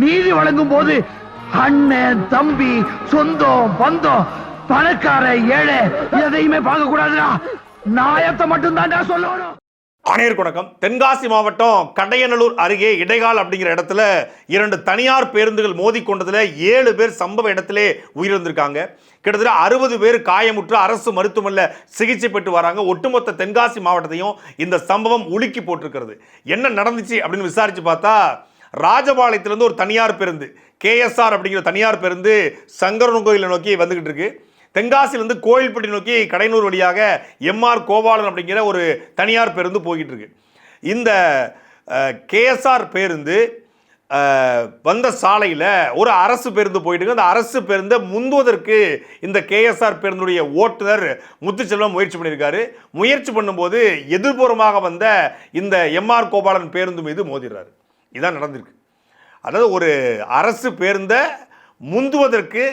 நீதி வழங்கும் போது அண்ணன் தம்பி சொந்தம் பந்தம் பணக்கார ஏழை எதையுமே பார்க்க கூடாதுடா நாயத்தை மட்டும் சொல்லணும். அனைவருக்கும் வணக்கம். தென்காசி மாவட்டம் கடையநல்லூர் அருகே இடைகால் அப்படிங்கிற இடத்துல இரண்டு தனியார் பேருந்துகள் மோதி கொண்டதில் ஏழு பேர் சம்பவ இடத்திலே உயிரிழந்திருக்காங்க. கிட்டத்தட்ட அறுபது பேர் காயமுற்று அரசு மருத்துவமனையில் சிகிச்சை பெற்று வராங்க. ஒட்டுமொத்த தென்காசி மாவட்டத்தையும் இந்த சம்பவம் உலுக்கி போட்டிருக்கிறது. என்ன நடந்துச்சு அப்படின்னு விசாரிச்சு பார்த்தா ராஜபாளையத்திலேருந்து ஒரு தனியார் பேருந்து கேஎஸ்ஆர் அப்படிங்கிற தனியார் பேருந்து சங்கரன் கோயிலை நோக்கி வந்துக்கிட்டு இருக்கு. தென்காசியிலிருந்து கோயில்பட்டி நோக்கி கடைநூர் வழியாக எம்ஆர் கோபாலன் அப்படிங்கிற ஒரு தனியார் பேருந்து போய்கிட்டு இருக்கு. இந்த கேஎஸ்ஆர் பேருந்து வந்த சாலையில் ஒரு அரசு பேருந்து போயிட்டு அந்த அரசு பேருந்தை முந்துவதற்கு இந்த கேஎஸ்ஆர் பேருந்துடைய ஓட்டுநர் முத்துச்செல்வம் முயற்சி பண்ணியிருக்காரு. முயற்சி பண்ணும்போது எதிர்புறமாக வந்த இந்த எம்ஆர் கோபாலன் பேருந்து மீது மோதிடுறாரு. இதான் நடந்திருக்கு. அதாவது ஒரு அரசு பேருந்தை முந்துவதற்கு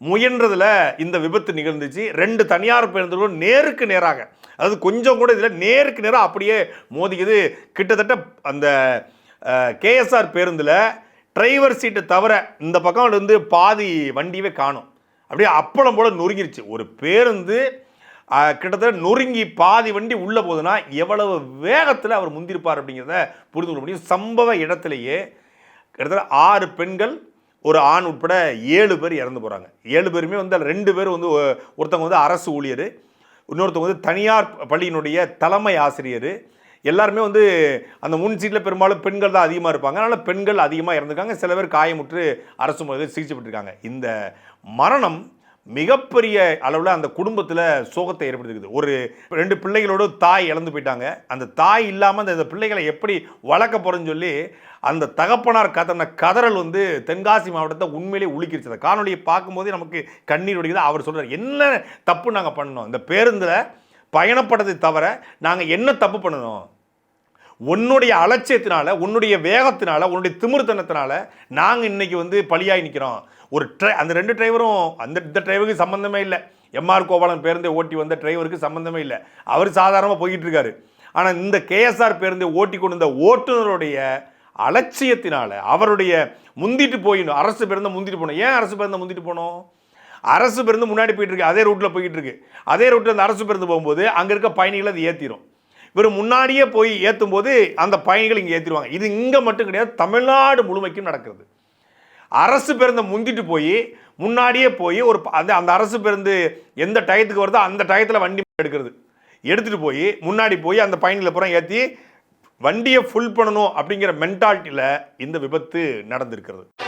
முயன்றதில் இந்த விபத்து நிகழ்ந்துச்சு. ரெண்டு தனியார் பேருந்துகளும் நேருக்கு நேராக அதாவது கொஞ்சம் கூட இதில் நேருக்கு நேராக அப்படியே மோதிக்குது. கிட்டத்தட்ட அந்த கேஎஸ்ஆர் பேருந்தில் டிரைவர் சீட்டை தவிர இந்த பக்கம் இருந்து பாதி வண்டியவே காணும். அப்படியே அப்பளம் போல நொறுங்கிருச்சு. ஒரு பேருந்து கிட்டத்தட்ட நொறுங்கி பாதி வண்டி உள்ளே போகுதுன்னா எவ்வளவு வேகத்தில் அவர் முந்திருப்பார் அப்படிங்கிறத புரிந்து கொள்ள முடியும். சம்பவ இடத்துலையே கிட்டத்தட்ட ஆறு பெண்கள் ஒரு ஆண் உட்பட ஏழு பேர் இறந்து போகிறாங்க ஏழு பேருமே வந்து ரெண்டு பேர் வந்து ஒருத்தவங்க வந்து அரசு ஊழியர் இன்னொருத்தவங்க வந்து தனியார் பள்ளியினுடைய தலைமை ஆசிரியர். எல்லாருமே வந்து அந்த முன் சீட்டில் பெரும்பாலும் பெண்கள் தான் அதிகமாக இருப்பாங்க. அதனால் பெண்கள் அதிகமாக இறந்துருக்காங்க. சில பேர் காயமுற்று அரசு முறையில் சிகிச்சை பெற்றிருக்காங்க. இந்த மரணம் மிகப்பெரிய அளவில் அந்த குடும்பத்தில் சோகத்தை ஏற்படுத்திக்குது. ஒரு ரெண்டு பிள்ளைகளோட தாய் இழந்து போயிட்டாங்க. அந்த தாய் இல்லாமல் அந்த இந்த பிள்ளைகளை எப்படி வளர்க்க போகிறேன்னு சொல்லி அந்த தகப்பனார் கதன கதறல் வந்து தென்காசி மாவட்டத்தை உண்மையிலே உலுக்கிருச்சு. அந்த காணொலியை பார்க்கும்போதே நமக்கு கண்ணீர் வடிக்குது. அவர் சொல்கிறார் என்ன தப்பு நாங்கள் பண்ணணும் இந்த பேருந்தில் பயணப்பட்டதை தவிர நாங்கள் என்ன தப்பு பண்ணணும் உன்னுடைய அலட்சியத்தினால உன்னுடைய வேகத்தினால உன்னுடைய திமிர்த்தனத்தினால நாங்கள் இன்றைக்கி வந்து பலியாகி நிற்கிறோம் ஒரு ட்ரை அந்த ரெண்டு டிரைவரும் அந்த இந்த டிரைவருக்கு சம்மந்தமே இல்லை. எம்ஆர் கோபாலன் பேருந்தை ஓட்டி வந்த டிரைவருக்கு சம்மந்தமே இல்லை. அவர் சாதாரணமாக போய்கிட்டு இருக்காரு ஆனால் இந்த கேஎஸ்ஆர் பேருந்தை ஓட்டி கொண்டு வந்த ஓட்டுநருடைய அலட்சியத்தினால் அவருடைய முந்திட்டு போயிடும் அரசு பேருந்தை முந்திட்டு போகணும் ஏன் அரசு பேருந்தை முந்திட்டு போகணும் அரசு பேருந்து முன்னாடி போயிட்டு இருக்கு அதே ரூட்டில் போயிட்டு இருக்கு அதே ரூட்டில் அந்த அரசு பேருந்து போகும்போது அங்கே இருக்க பயணிகளை அது ஏற்றிடும் இவர் முன்னாடியே போய் ஏற்றும் போது அந்த பயணிகள் இங்கே ஏற்றிடுவாங்க இது இங்கே மட்டும் கிடையாது தமிழ்நாடு முழுமைக்கும் நடக்கிறது. அரசு பேருந்தை முந்திட்டு போய் முன்னாடியே போய் ஒரு ப- அந்த அந்த அரசு பேருந்து எந்த டயத்துக்கு வருதோ அந்த டயத்தில் வண்டி எடுக்கிறது. எடுத்துகிட்டு போய் முன்னாடி போய் அந்த பயணிகளை புறம் ஏற்றி வண்டியை ஃபுல் பண்ணணும் அப்படிங்கிற மென்டாலிட்டியில் இந்த விபத்து நடந்திருக்கிறது.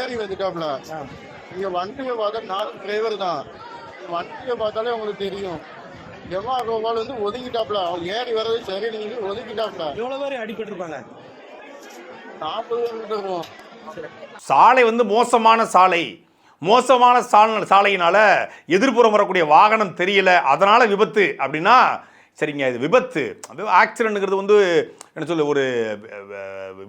ஏறி வந்துட்டாப்ல. நீங்க வண்டியை பார்த்தா நாலு டிரைவர் தான். வண்டியை பார்த்தாலே உங்களுக்கு தெரியும். எவ்வளோ கோபால் வந்து ஒதுக்கிட்டாப்ல. அவன் ஏறி வர்றது சரி நீங்க ஒதுக்கிட்டாப்ல. எவ்வளவு பேர் அடிபட்டிருப்பாங்க நாற்பது இருக்கும் சாலை வந்து மோசமான சாலை. மோசமான சாலை சாலையினால எதிர்ப்புறம் வரக்கூடிய வாகனம் தெரியல. அதனால விபத்து அப்படின்னா சரிங்க இது விபத்து. அது ஆக்சிடென்ட்ங்கிறது வந்து என்ன சொல்ல ஒரு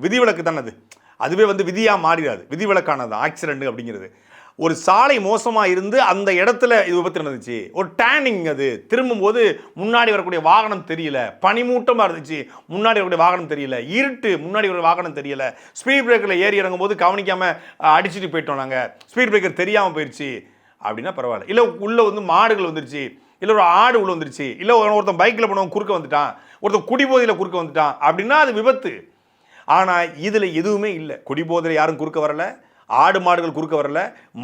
விதிவிலக்கு தானே அது. அதுவே வந்து விதியாக மாறிடாது. விதி விதிவிலக்கானது ஆக்சிடென்ட் அப்படிங்கிறது. ஒரு சாலை மோசமாக இருந்து அந்த இடத்துல இது விபத்து நடந்துச்சு. ஒரு டேனிங் அது. திரும்பும்போது முன்னாடி வரக்கூடிய வாகனம் தெரியல. பனிமூட்டமாக இருந்துச்சு. முன்னாடி வரக்கூடிய வாகனம் தெரியல. இருட்டு முன்னாடி வரக்கூடிய வாகனம் தெரியல. ஸ்பீட் பிரேக்கரில் ஏறி இறங்கும்போது கவனிக்காமல் அடிச்சுட்டு போயிட்டோம் நாங்கள் ஸ்பீட் பிரேக்கர் தெரியாமல் போயிடுச்சு அப்படின்னா பரவாயில்ல. இல்லை உள்ளே வந்து மாடுகள் வந்துருச்சு. இல்லை ஒரு ஆடு உள்ள வந்துருச்சு. இல்லை ஒருத்தன் பைக்கில் போனவன் குறுக்க வந்துட்டான். ஒருத்தன் குடிபோதையில் குறுக்க வந்துட்டான். அப்படின்னா அது விபத்து. ஆனால் இதில் எதுவுமே இல்லை. குடிபோதையில் யாரும் குறுக்க வரல. ஆடு மாடுகள் குறுக்க வரல.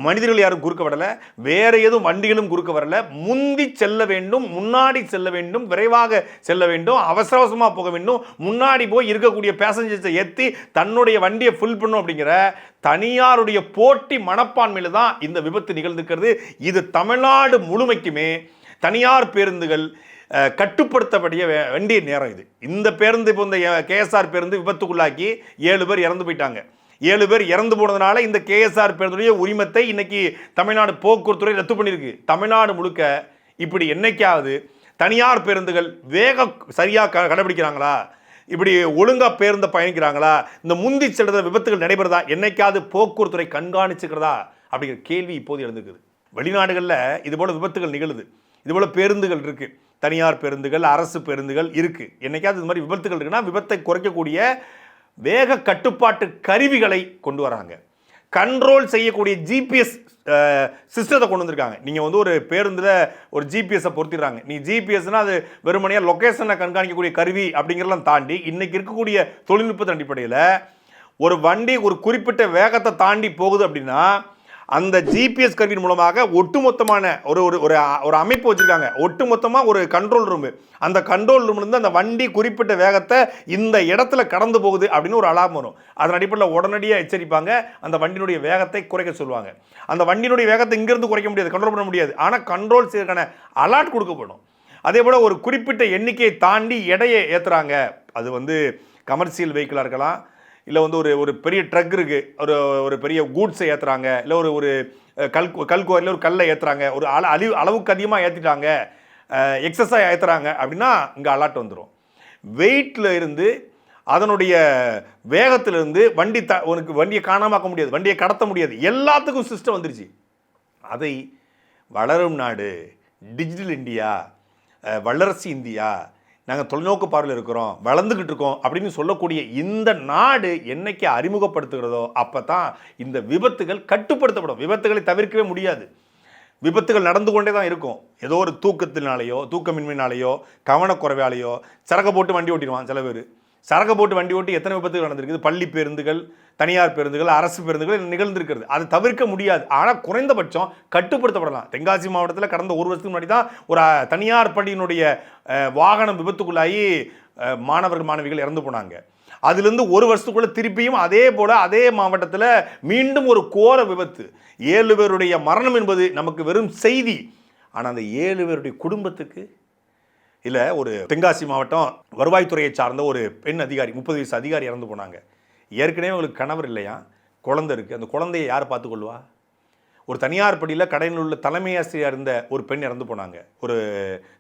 மனிதர்கள் யாரும் குறுக்க வரல. வேற எதுவும் வண்டிகளும் குறுக்க வரல. முந்தி செல்ல வேண்டும் முன்னாடி செல்ல வேண்டும் விரைவாக செல்ல வேண்டும் அவசர அவசரமாக போக வேண்டும். முன்னாடி போய் இருக்கக்கூடிய பேசஞ்சர்ஸை ஏற்றி தன்னுடைய வண்டியை ஃபுல் பண்ணும் அப்படிங்கிற தனியாருடைய போட்டி மனப்பான்மையில் தான் இந்த விபத்து நிகழ்ந்துக்கிறது இது தமிழ்நாடு முழுமைக்குமே தனியார் பேருந்துகள் கட்டுப்படுத்தப்படிய வேண்டிய நேரம் இது. இந்த பேருந்து இப்போ இந்த கேஎஸ்ஆர் பேருந்து விபத்துக்குள்ளாக்கி ஏழு பேர் இறந்து போயிட்டாங்க. ஏழு பேர் இறந்து போனதுனால இந்த கேஎஸ்ஆர் பேருந்துடைய உரிமத்தை இன்னைக்கு தமிழ்நாடு போக்குவரத்துறை ரத்து பண்ணியிருக்கு. தமிழ்நாடு முழுக்க இப்படி என்னைக்காவது தனியார் பேருந்துகள் வேக சரியாக க கடைபிடிக்கிறாங்களா? இப்படி ஒழுங்காக பேருந்து பயணிக்கிறாங்களா? இந்த முந்தி செல்கிற விபத்துகள் நடைபெறுதா? என்னைக்காவது போக்குவரத்துறை கண்காணிச்சுக்கிறதா? அப்படிங்கிற கேள்வி இப்போது எழுந்துக்குது வெளிநாடுகளில் இதுபோல் விபத்துகள் நிகழுது. இதுபோல் பேருந்துகள் இருக்குது தனியார் பேருந்துகள் அரசு பேருந்துகள் இருக்குது என்னைக்காவது இது மாதிரி விபத்துகள் இருக்குன்னா விபத்தை குறைக்கக்கூடிய வேக கட்டுப்பாட்டு கருவிகளை கொண்டு வராங்க. கண்ட்ரோல் செய்யக்கூடிய ஜிபிஎஸ் சிஸ்டத்தை கொண்டு வந்திருக்காங்க. நீங்கள் வந்து ஒரு பேருந்தில் ஒரு ஜிபிஎஸ்ஸை பொருத்திடுறாங்க. நீ ஜிபிஎஸ்னால் அது வெறுமனையாக லொக்கேஷனை கண்காணிக்கக்கூடிய கருவி அப்படிங்கிறதெல்லாம் தாண்டி இன்றைக்கி இருக்கக்கூடிய தொழில்நுட்பத்தின் அடிப்படையில் ஒரு வண்டி ஒரு குறிப்பிட்ட வேகத்தை தாண்டி போகுது அப்படின்னா அந்த ஜிபிஎஸ் கருவியின் மூலமாக ஒட்டுமொத்தமான ஒரு ஒரு ஒரு ஒரு அமைப்பு வச்சுருக்காங்க. ஒட்டுமொத்தமாக ஒரு கண்ட்ரோல் ரூம் அந்த கண்ட்ரோல் ரூம்லேருந்து அந்த வண்டி குறிப்பிட்ட வேகத்தை இந்த இடத்துல கடந்து போகுது அப்படின்னு ஒரு அலாம் வரும். அதன் அடிப்படையில் உடனடியாக எச்சரிப்பாங்க. அந்த வண்டியினுடைய வேகத்தை குறைக்க சொல்லுவாங்க. அந்த வண்டியினுடைய வேகத்தை இங்கேருந்து குறைக்க முடியாது கண்ட்ரோல் பண்ண முடியாது. ஆனால் கண்ட்ரோல் செய்யறதுக்கான அலாட் கொடுக்கப்படும். அதே போல் ஒரு குறிப்பிட்ட எண்ணிக்கையை தாண்டி எடையை ஏற்றுறாங்க அது வந்து கமர்ஷியல் வெஹிக்கிளாக இருக்கலாம் இல்லை வந்து ஒரு ஒரு பெரிய ட்ரக் இருக்குது ஒரு ஒரு பெரிய கூட்ஸை ஏற்றுறாங்க இல்லை ஒரு ஒரு அஹ், கல் கல்குவாரியில் ஒரு கல்லை ஏற்றுறாங்க ஒரு அள அழிவு அளவுக்கு அதிகமாக ஏற்றிட்டாங்க எக்ஸஸாக ஏற்றுறாங்க அப்படின்னா இங்கே அலாட் வந்துடும் வெயிட்டில் இருந்து அதனுடைய வேகத்திலிருந்து வண்டி த உனக்கு வண்டியை காணாமாக்க முடியாது. வண்டியை கடத்த முடியாது. எல்லாத்துக்கும் சிஸ்டம் வந்துருச்சு. அதை வளரும் நாடு டிஜிட்டல் இந்தியா வல்லரசு இந்தியா நாங்கள் தொலைநோக்கு பார்வையில் இருக்கிறோம் வளர்ந்துக்கிட்டு இருக்கோம் அப்படின்னு சொல்லக்கூடிய இந்த நாடு என்னைக்கு அறிமுகப்படுத்துகிறதோ அப்போ தான் இந்த விபத்துகள் கட்டுப்படுத்தப்படும். விபத்துகளை தவிர்க்கவே முடியாது. விபத்துகள் நடந்து கொண்டே தான் இருக்கும். ஏதோ ஒரு தூக்கத்தினாலேயோ தூக்கமின்மையினாலேயோ கவனக்குறைவாலேயோ சரக்கு போட்டு வண்டி ஓட்டிடுவான் சில பேர். சரக்கு போட்டு வண்டி ஓட்டி எத்தனை விபத்துகள் நடந்திருக்குது? பள்ளி பேருந்துகள் தனியார் பேருந்துகள் அரசு பேருந்துகள் நிகழ்ந்திருக்கிறது. அதை தவிர்க்க முடியாது. ஆனால் குறைந்தபட்சம் கட்டுப்படுத்தப்படலாம். தென்காசி மாவட்டத்தில் கடந்த ஒரு வருஷத்துக்கு முன்னாடி தான் ஒரு தனியார் பள்ளியினுடைய வாகனம் விபத்துக்குள்ளாகி மாணவர்கள் மாணவிகள் இறந்து போனாங்க. அதுலேருந்து ஒரு வருஷத்துக்குள்ளே திருப்பியும் அதே போல் அதே மாவட்டத்தில் மீண்டும் ஒரு கோர விபத்து. ஏழு பேருடைய மரணம் என்பது நமக்கு வெறும் செய்தி. ஆனால் அந்த ஏழு பேருடைய குடும்பத்துக்கு இல்லை ஒரு தென்காசி மாவட்டம் வருவாய்த்துறையை சார்ந்த ஒரு பெண் அதிகாரி முப்பது வயசு அதிகாரி இறந்து போனாங்க. ஏற்கனவே உங்களுக்கு கணவர் இல்லையா? குழந்தை இருக்குது அந்த குழந்தையை யார் பார்த்துக்கொள்வா? ஒரு தனியார் பள்ளியில் கடையில் உள்ள தலைமை ஆசிரியர் இருந்த ஒரு பெண் இறந்து போனாங்க. ஒரு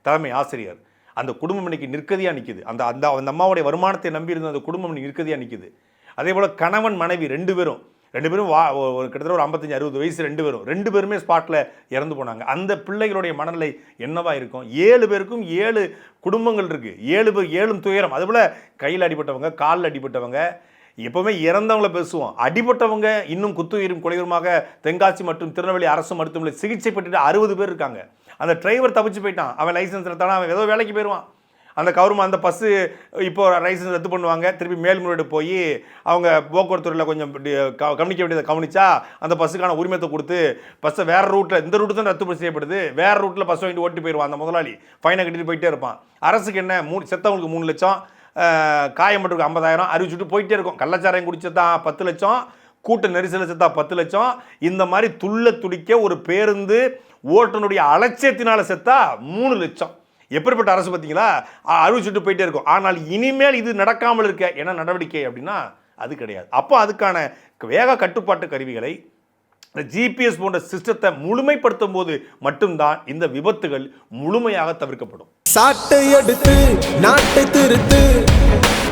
தலைமை ஆசிரியர். அந்த குடும்பம் இன்னைக்கு நிற்கதியாக நிற்கிது அந்த அந்த அந்த அம்மாவுடைய வருமானத்தை நம்பி இருந்த அந்த குடும்பம் இன்னைக்கு நிற்கதியாக நிற்கிது அதே போல் கணவன் மனைவி ரெண்டு பேரும் ரெண்டு பேரும் வா ஒரு- கிட்டத்தட்ட ஒரு ஐம்பத்தஞ்சு அறுபது வயசு ரெண்டு பேரும் ரெண்டு பேருமே ஸ்பாட்டில் இறந்து போனாங்க. அந்த பிள்ளைகளுடைய மனநிலை என்னவா இருக்கும்? ஏழு பேருக்கும் ஏழு குடும்பங்கள் இருக்குது ஏழு பேர் ஏழும் துயரம். அதுபோல் கையில் அடிபட்டவங்க காலில் அடிபட்டவங்க எப்பவுமே இறந்தவங்கள பேசுவோம். அடிபட்டவங்க இன்னும் குத்துயிரும் கொலையுருமாக தென்காசி மற்றும் திருநெல்வேலி அரசு மருத்துவமனையில் சிகிச்சை பெற்றுட்டு அறுபது பேர் இருக்காங்க. அந்த டிரைவர் தப்பிச்சு போயிட்டான். அவன் லைசன்ஸ் எடுத்தானா அவன் ஏதோ வேலைக்கு போயிடுவான் அந்த கவர்மெண்ட் அந்த பஸ்ஸு இப்போ லைசன்ஸ் ரத்து பண்ணுவாங்க. திருப்பி மேல்முறையீடு போய் அவங்க போக்குவரத்துறையில் கொஞ்சம் க- கவனிக்க வேண்டியதை கவனிச்சா அந்த பஸ்ஸுக்கான உரிமத்தை கொடுத்து பஸ்ஸை வேறு ரூட்டில் இந்த ரூட்டு தான் ரத்து செய்யப்படுது. வேறு ரூட்டில் பஸ் வாங்கிட்டு ஓட்டி போயிடுவான் அந்த முதலாளி. ஃபைனை கட்டிட்டு போயிட்டே இருப்பான். அரசுக்கு என்ன மூணு செத்தவங்களுக்கு மூணு லட்சம். காயம்பட்டுக்கு ஐம்பதாயிரம் அறிவிச்சுட்டு போயிட்டே இருக்கும். கள்ளச்சாராயம் குடிச்சதா பத்து லட்சம் கூட்ட நெரிசல் செத்தா பத்து லட்சம். இந்த மாதிரி துள்ள துடிக்க ஒரு பேருந்து ஓட்டுநருடைய அலட்சியத்தினால செத்தா மூணு லட்சம். எப்படிப்பட்ட அரசு பார்த்தீங்களா? அறிவிச்சுட்டு போயிட்டே இருக்கும். ஆனால் இனிமேல் இது நடக்காமல் இருக்க என்ன நடவடிக்கை அப்படின்னா அது கிடையாது. அப்போ அதுக்கான வேக கட்டுப்பாட்டு கருவிகளை இந்த ஜிபிஎஸ் போன்ற சிஸ்டத்தை முழுமைப்படுத்தும் போது மட்டும்தான் இந்த விபத்துகள் முழுமையாக தவிர்க்கப்படும். சாட்டை எடுத்து நாட்டை திருத்து.